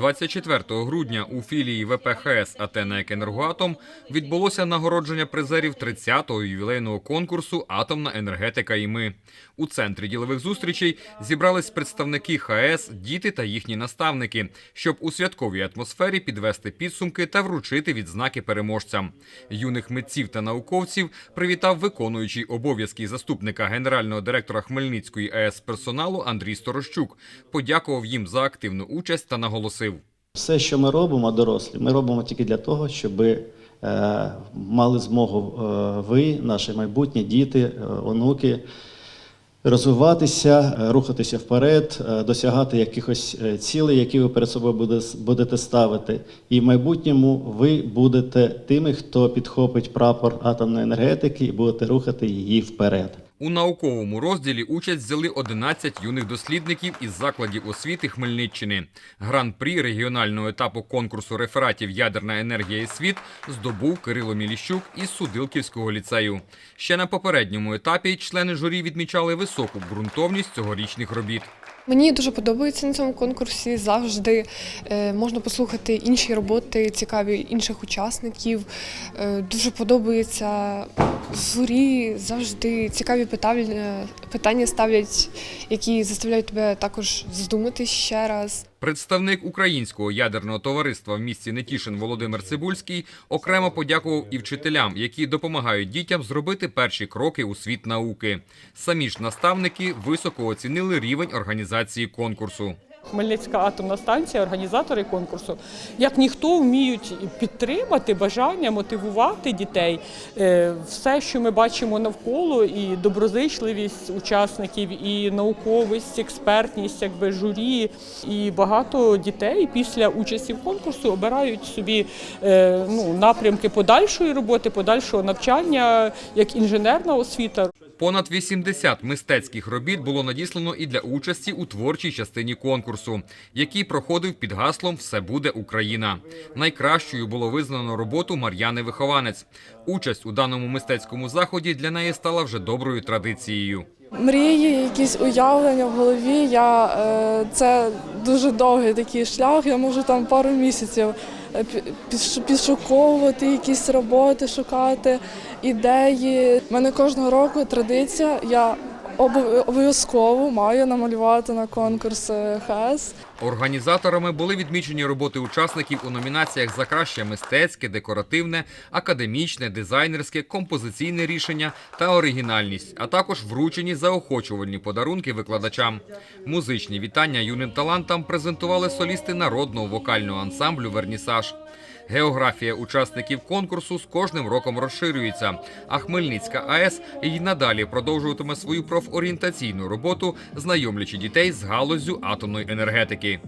24 грудня у філії ВПХС «Атена Енергоатом» відбулося нагородження призерів 30-го ювілейного конкурсу Атомна енергетика і ми. У центрі ділових зустрічей зібрались представники ХАЕС, діти та їхні наставники, щоб у святковій атмосфері підвести підсумки та вручити відзнаки переможцям. Юних митців та науковців привітав виконуючий обов'язки заступника генерального директора Хмельницької АЕС персоналу Андрій Сторощук. Подякував їм за активну участь та наголосив. Все, що ми робимо, дорослі, ми робимо тільки для того, щоб е, мали змогу е, ви, наші майбутні діти, е, онуки, розвиватися, рухатися вперед, досягати якихось цілей, які ви перед собою будете ставити. І в майбутньому ви будете тими, хто підхопить прапор атомної енергетики і будете рухати її вперед. У науковому розділі участь взяли 11 юних дослідників із закладів освіти Хмельниччини. Гран-прі регіонального етапу конкурсу рефератів Ядерна енергія і світ здобув Кирило Міліщук із Судилківського ліцею. Ще на попередньому етапі члени журі відмічали високу ґрунтовність цьогорічних робіт. Мені дуже подобається на цьому конкурсі. Завжди е, можна послухати інші роботи, цікаві інших учасників. Е, дуже подобається журі, завжди цікаві питання, питання ставлять, які заставляють тебе також задуматись ще раз. Представник українського ядерного товариства в місті Нетішин Володимир Цибульський окремо подякував і вчителям, які допомагають дітям зробити перші кроки у світ науки. Самі ж наставники високо оцінили рівень організації конкурсу. Хмельницька атомна станція, організатори конкурсу, як ніхто вміють підтримати бажання, мотивувати дітей. Е, Все, що ми бачимо навколо, і доброзичливість учасників, і науковість, експертність, якби журі. І багато дітей після участі в конкурсу обирають собі е, ну, напрямки подальшої роботи, подальшого навчання, як інженерна освіта. Понад 80 мистецьких робіт було надіслано і для участі у творчій частині конкурсу, який проходив під гаслом Все буде Україна. Найкращою було визнано роботу Мар'яни Вихованець. Участь у даному мистецькому заході для неї стала вже доброю традицією. Мрії, якісь уявлення в голові. Я е, це дуже довгий такий шлях. Я можу там пару місяців підшуковувати якісь роботи, шукати ідеї. У мене кожного року традиція. Я обов'язково маю намалювати на конкурс ХЕС. Організаторами були відмічені роботи учасників у номінаціях за краще мистецьке, декоративне, академічне, дизайнерське, композиційне рішення та оригінальність, а також вручені заохочувальні подарунки викладачам. Музичні вітання юним талантам презентували солісти народного вокального ансамблю Вернісаж. Географія учасників конкурсу з кожним роком розширюється, а Хмельницька АЕС і надалі продовжуватиме свою профорієнтаційну роботу, знайомлячи дітей з галуззю атомної енергетики.